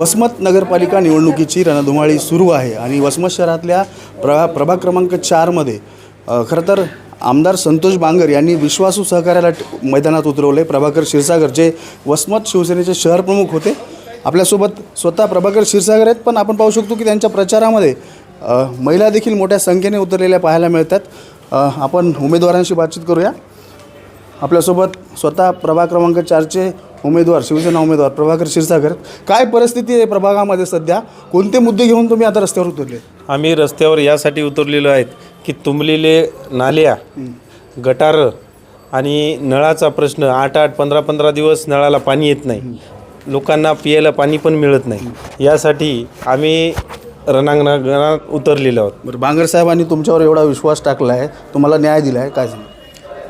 वसमत नगरपालिका निवडणुकीची रणधुमाळी सुरू आहे आणि वसमत शहरातल्या प्र प्रभाग क्रमांक चारमध्ये खरं तर आमदार संतोष बांगर यांनी विश्वासू सहकार्याला मैदानात उतरवले. प्रभाकर क्षीरसागर जे वसमत शिवसेनेचे शहर प्रमुख होते आपल्यासोबत स्वतः प्रभाकर क्षीरसागर आहेत पण आपण पाहू शकतो की त्यांच्या प्रचारामध्ये महिला देखील मोठ्या संख्येने उतरलेल्या पाहायला मिळतात. आपण उमेदवारांशी बातचीत करूया. आपल्यासोबत स्वतः प्रभाग क्रमांक चारचे उमेदवार शिवसेना उमेदवार प्रभाकर क्षीरसागर काय परिस्थिती आहे प्रभागामध्ये सध्या? कोणते मुद्दे घेऊन तुम्ही आता रस्त्यावर उतरले? आम्ही रस्त्यावर यासाठी उतरलेलो आहेत की तुंबलेले नाल्या गटार आणि नळाचा प्रश्न आठ आठ पंधरा पंधरा दिवस नळाला पाणी येत नाही. लोकांना पियाला पाणी पण मिळत नाही. यासाठी आम्ही रणांगणात उतरलेलो आहोत. बरं बांगर साहेबांनी तुमच्यावर एवढा विश्वास टाकला आहे तुम्हाला न्याय दिला आहे काय सांगा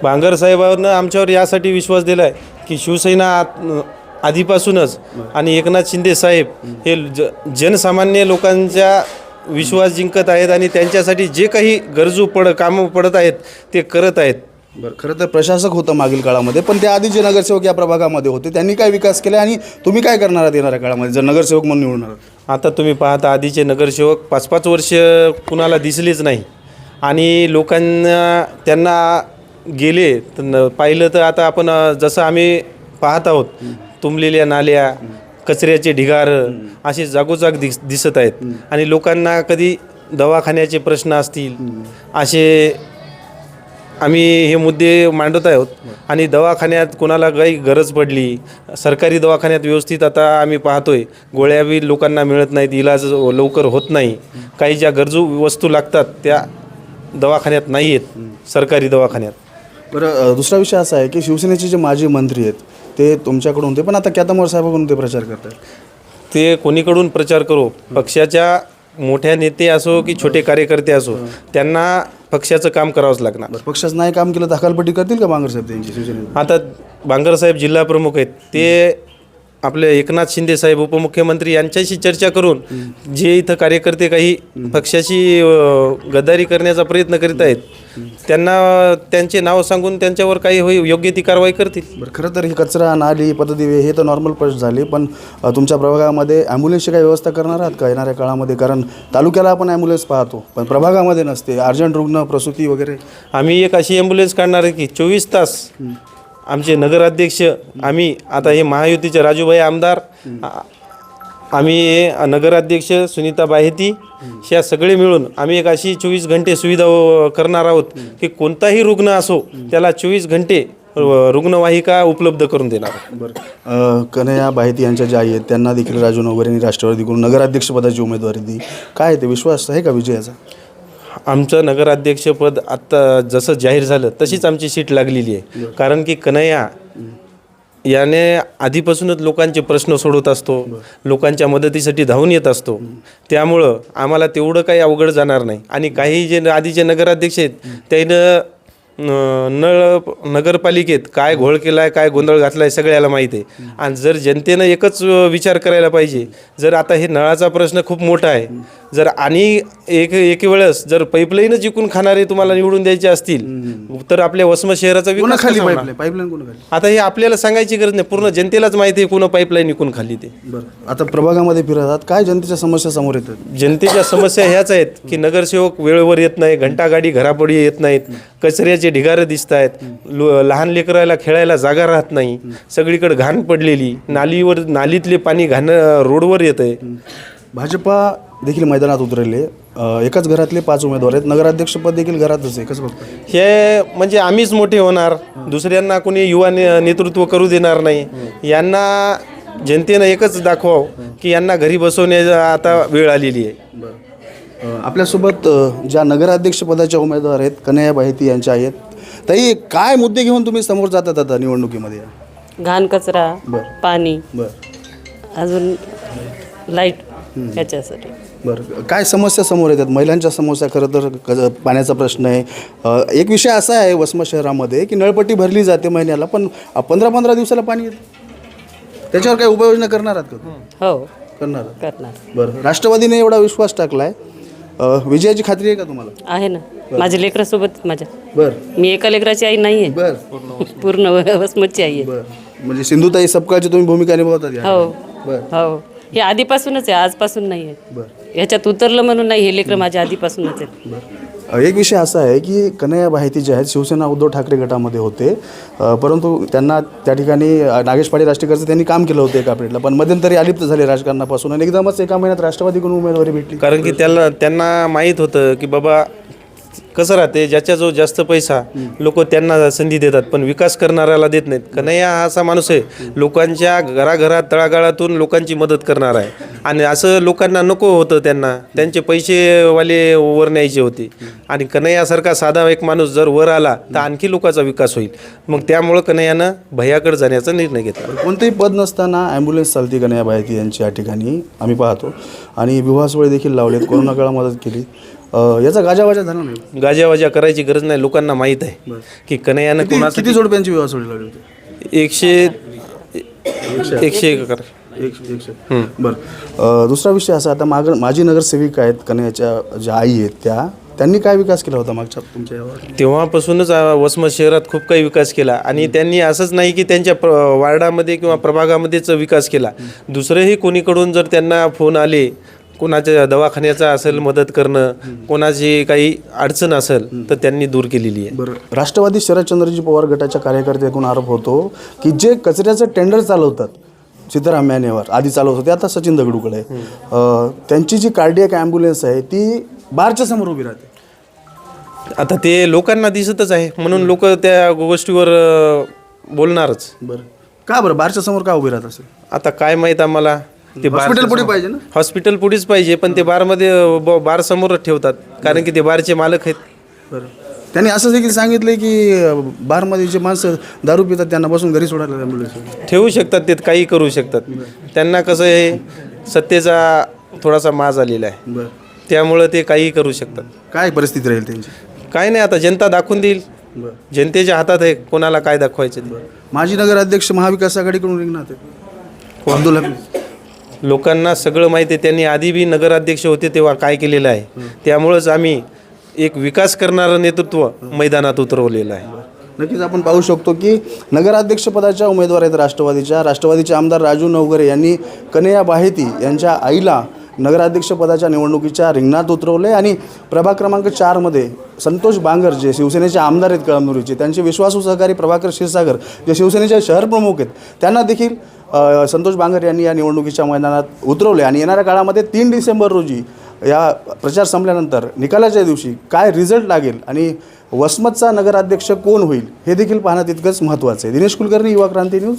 बांगर साहेबांना आमच्यावर यासाठी विश्वास दिला आहे की शिवसेना आधीपासूनच आणि एकनाथ शिंदे साहेब हे ज जनसामान्य लोकांच्या विश्वास जिंकत आहेत आणि त्यांच्यासाठी जे काही गरजू पड कामं पडत आहेत ते करत आहेत. बरं खरं तर प्रशासक होतं मागील काळामध्ये पण त्या आधी जे नगरसेवक या प्रभागामध्ये होते त्यांनी काय विकास केला आणि तुम्ही काय करणार आहात येणाऱ्या काळामध्ये जर नगरसेवक म्हणून आहात आता तुम्ही पाहता आधीचे नगरसेवक पाच पाच वर्ष कुणाला दिसलेच नाही. आणि लोकांना त्यांना गेले तर न- पाहिलं तर आता आपण अ, जसं आम्ही पाहत आहोत तुंबलेल्या नाल्या कचऱ्याचे ढिगार असे जागोजाग दिस दिसत आहेत. आणि लोकांना कधी दवाखान्याचे प्रश्न असतील असे आम्ही हे मुद्दे मांडत आहोत. आणि दवाखान्यात कोणाला काही गरज पडली सरकारी दवाखान्यात व्यवस्थित आता आम्ही पाहतोय गोळ्या बी लोकांना मिळत नाहीत इलाज लवकर होत नाही. काही ज्या गरजू वस्तू लागतात त्या दवाखान्यात नाही आहेत सरकारी दवाखान्यात. बरं दुसरा विषय असा आहे की शिवसेनेचे जे माजी मंत्री आहेत ते तुमच्याकडून होते पण आता कॅतामोर साहेबाकडून ते प्रचार करतात. ते कोणीकडून प्रचार करो? पक्षाच्या मोठ्या नेते असो की छोटे कार्यकर्ते असो त्यांना पक्षाचं काम करावंच लागणार. पक्षाचं नाही काम केलं तर हकालपट्टी करतील का बांगर साहेब त्यांची शिवसेनेने आता बांगरसाहेब जिल्हा प्रमुख आहेत ते आपले एकनाथ शिंदे साहेब उपमुख्यमंत्री यांच्याशी चर्चा करून जे इथं कार्यकर्ते काही पक्षाशी गद्दारी करण्याचा प्रयत्न करीत आहेत त्यांना त्यांचे नाव सांगून त्यांच्यावर काही होई योग्य ती कारवाई करतील. बरं खरं तर ही कचरा नाली पद्धती हे तर नॉर्मल प्रश्न झाले पण अ, तुमच्या प्रभागामध्ये ॲम्ब्युलन्सची काही व्यवस्था करणार आहात का येणाऱ्या काळामध्ये? कारण तालुक्याला आपण ॲम्ब्युलन्स पाहतो पण प्रभागामध्ये नसते. अर्जंट रुग्ण प्रसूती वगैरे? आम्ही एक अशी ॲम्ब्युलन्स काढणार आहे की चोवीस तास आमचे नगराध्यक्ष आम्ही आता हे महायुतीचे राजूभाई आमदार आ- आम्ही नगराध्यक्ष सुनीता बाहेती ह्या सगळे मिळून आम्ही एक अशी चोवीस घंटे सुविधा करणार आहोत की कोणताही रुग्ण असो त्याला चोवीस घंटे रुग्णवाहिका उपलब्ध करून देणार. बरं. कन्हैया बाहेती यांच्या ज्या आहेत त्यांना देखील राजू नवरेंनी राष्ट्रवादीकडून नगराध्यक्षपदाची उमेदवारी दिली. काय ते? विश्वास आहे का विजयाचा? आमचं नगराध्यक्षपद आत्ता जसं जाहीर झालं तशीच आमची सीट लागलेली आहे. कारण की कन्हैया याने आधीपासूनच लोकांचे प्रश्न सोडवत असतो लोकांच्या मदतीसाठी धावून येत असतो. त्यामुळं आम्हाला तेवढं काही अवघड जाणार नाही. आणि काही जे आधीचे नगराध्यक्ष आहेत त्यानं नळ नगरपालिकेत काय घोळ केला आहे काय गोंधळ घातला आहे सगळ्याला माहीत आहे. आणि जर जनतेनं एकच विचार करायला पाहिजे जर आता हे नळाचा प्रश्न खूप मोठा आहे जर आणि एक एक वेळेस जर पाईपलाईनच जिंकून खाणारे तुम्हाला निवडून द्यायचे असतील तर आपल्या वसमत शहराचा विकास खाली? पाईपलाईन? पाईपलाईन खाली आता हे आपल्याला सांगायची गरज नाही पूर्ण जनतेलाच माहिती आहे कोण पाईपलाईन विकून खाल्ली ते. बरं. आता प्रभागामध्ये फिरत आहात काय जनतेच्या समस्या समोर येतात? जनतेच्या समस्या ह्याच आहेत की नगरसेवक वेळेवर येत नाही घंटागाडी घरापडी येत नाहीत कचऱ्याचे ढिगारे दिसत आहेत. लहान लेकराला खेळायला जागा राहत नाही. सगळीकडे घाण पडलेली. नालीवर नालीतले पाणी घाण रोडवर येत आहे भाजपा देखील मैदानात उतरले. एकाच घरातले पाच उमेदवार आहेत. नगराध्यक्षपद देखील घरातच आहे. कसं बघता हे म्हणजे आम्हीच मोठे होणार. दुसऱ्यांना कोणी युवा ने- नेतृत्व करू देणार नाही. यांना जनतेनं एकच दाखवावं की यांना घरी बसवण्याचा आता वेळ आलेली आहे. आपल्यासोबत ज्या नगराध्यक्षपदाच्या उमेदवार आहेत कन्हैया बाहिती यांच्या आहेत. ताई काय मुद्दे घेऊन तुम्ही समोर जातात आता निवडणुकीमध्ये? घाण कचरा बरं. पाणी बरं. अजून लाइट याच्यासाठी. बरं. काय समस्या समोर येतात? महिलांच्या समस्या खरं तर क- पाण्याचा प्रश्न आहे. अ, एक विषय असा आहे वसमत शहरामध्ये की नळपट्टी भरली जाते महिन्याला पण पंधरा पंधरा दिवसाला पाणी येतं. त्याच्यावर काय उपाययोजना करणार आहात का? हो. करणार आहात. करणार. बरं. राष्ट्रवादीने एवढा विश्वास टाकलाय. अ, विजयाची खात्री आहे का तुम्हाला? आहे ना. माझ्या लेकरासोबत माझ्या. बरं. मी एका लेकराची आई नाही आहे बरं. पूर्ण वसमतची आई आहे. बरं. म्हणजे सिंधुताई सपकाळची तुम्ही भूमिका निभावतात या. हो. बरं. हो. हे आधीपासूनच आहे आजपासून नाही आहे बरं. ह्याच्यात उतरलं म्हणून नाही हे लेकरं माझ्या आधीपासूनच आहेत. अ, एक विषय असा आहे की कन्हैया बाहेती जे आहेत शिवसेना उद्धव ठाकरे गटामध्ये होते. परंतु त्यांना त्या ठिकाणी नागेश पाटील राष्ट्रीयकरचं त्यांनी काम केलं होतं एका पिरियडला. पण मध्यंतरी अलिप्त झाले राजकारणापासून आणि एकदमच एका महिन्यात राष्ट्रवादीकडून उमेदवारी भेटली. कारण की त्याला त्यांना माहीत होतं की बाबा कसं राहते ज्याच्याजवळ जास्त पैसा लोक त्यांना संधी देतात पण विकास करणाऱ्याला देत नाहीत. कन्हैया हा असा माणूस आहे लोकांच्या घराघरात तळागाळातून लोकांची मदत करणार आहे. आणि असं लोकांना नको होतं त्यांना. त्यांचे पैसेवाले वर न्यायचे होते. आणि कन्हैयासारखा साधा एक माणूस जर वर आला तर आणखी लोकांचा विकास होईल. मग त्यामुळं कन्हैयानं भैयाकडे जाण्याचा निर्णय घेतला. कोणतेही पद नसताना ॲम्ब्युलन्स चालती कन्हैया बाहेती यांची या ठिकाणी आम्ही पाहतो. आणि विवाह सोहळे देखील लावलेत कोरोना काळात मदत केली. याचा गाजावाजा झाला नाही? गाजावाजा करायची गरज नाही लोकांना माहीत आहे. की कन्हैयानं कोणासाठी किती जोडप्यांची विवाह सोहळे लावले होते? एकशे एकशे एक कर. एकशे एकशे बरं. दुसरा विषय असा आता माग माजी नगरसेविका आहेत कन्हैयाच्या ज्या आई आहेत त्या त्यांनी काय विकास केला होता मागच्या तुमच्या तेव्हापासूनच वसमत शहरात खूप काही विकास केला. आणि त्यांनी असंच नाही की त्यांच्या प्र वार्डामध्ये किंवा प्रभागामध्येच विकास केला. दुसरेही कोणीकडून जर त्यांना फोन आले कोणाच्या दवाखान्याचा असेल मदत करणं कोणाची काही अडचण असेल तर त्यांनी दूर केलेली आहे. बरं. राष्ट्रवादी शरदचंद्रजी पवार गटाच्या कार्यकर्त्याकडून आरोप होतो की जे कचऱ्याचं टेंडर चालवतात सीताराम यानेवर आधी चालवत होते आता सचिन दगडूकडे. त्यांची जी कार्डियक ॲम्ब्युलन्स आहे ती बारच्या समोर उभी राहते. आता ते लोकांना दिसतच आहे म्हणून लोक त्या गोष्टीवर अ, बोलणारच. बरं. का बरं? बारच्या समोर का उभी राहत असेल? आता काय माहीत आम्हाला? ते हॉस्पिटल पुढे पाहिजे ना? हॉस्पिटल पुढेच पाहिजे पण ते बारमध्ये बार समोरच ठेवतात कारण की ते बारचे मालक आहेत. बरं. त्यांनी असं देखील सांगितलं की बारमध्ये जे माणसं दारू पितात त्यांना बसून घरी सोडायला ठेवू शकतात ते काही करू शकतात. त्यांना कसं आहे सत्तेचा थोडासा माज आलेला आहे. त्यामुळं ते काही करू शकतात. काय परिस्थिती राहील त्यांची? काय नाही आता जनता दाखवून देईल. जनतेच्या हातात आहे कोणाला काय दाखवायचे. माजी नगराध्यक्ष महाविकास आघाडीकडून आहेत. अब्दुल लोकांना सगळं माहिती आहे. त्यांनी आधी बी नगराध्यक्ष होते तेव्हा काय केलेलं आहे. त्यामुळंच आम्ही एक विकास करणारं नेतृत्व मैदानात उतरवलेलं आहे. नक्कीच आपण पाहू शकतो की नगराध्यक्षपदाच्या उमेदवार आहेत राष्ट्रवादीच्या. राष्ट्रवादीचे आमदार राजू नवगरे यांनी कन्हैया बाहेती यांच्या आईला नगराध्यक्षपदाच्या निवडणुकीच्या रिंगणात उतरवले आणि प्रभाग क्रमांक चारमध्ये संतोष बांगर जे शिवसेनेचे आमदार आहेत कळमनुरीचे त्यांचे विश्वासू सहकारी प्रभाकर क्षीरसागर जे शिवसेनेचे शहर प्रमुख आहेत त्यांना देखील संतोष बांगर यांनी या निवडणुकीच्या मैदानात उतरवले. आणि येणाऱ्या काळामध्ये तीन डिसेंबर रोजी या प्रचार संपल्यानंतर निकालाच्या दिवशी काय रिझल्ट लागेल आणि वसमतचा नगराध्यक्ष कोण होईल हे देखील पाहणं तितकंच महत्त्वाचं आहे. दिनेश कुलकर्णी युवा क्रांती न्यूज.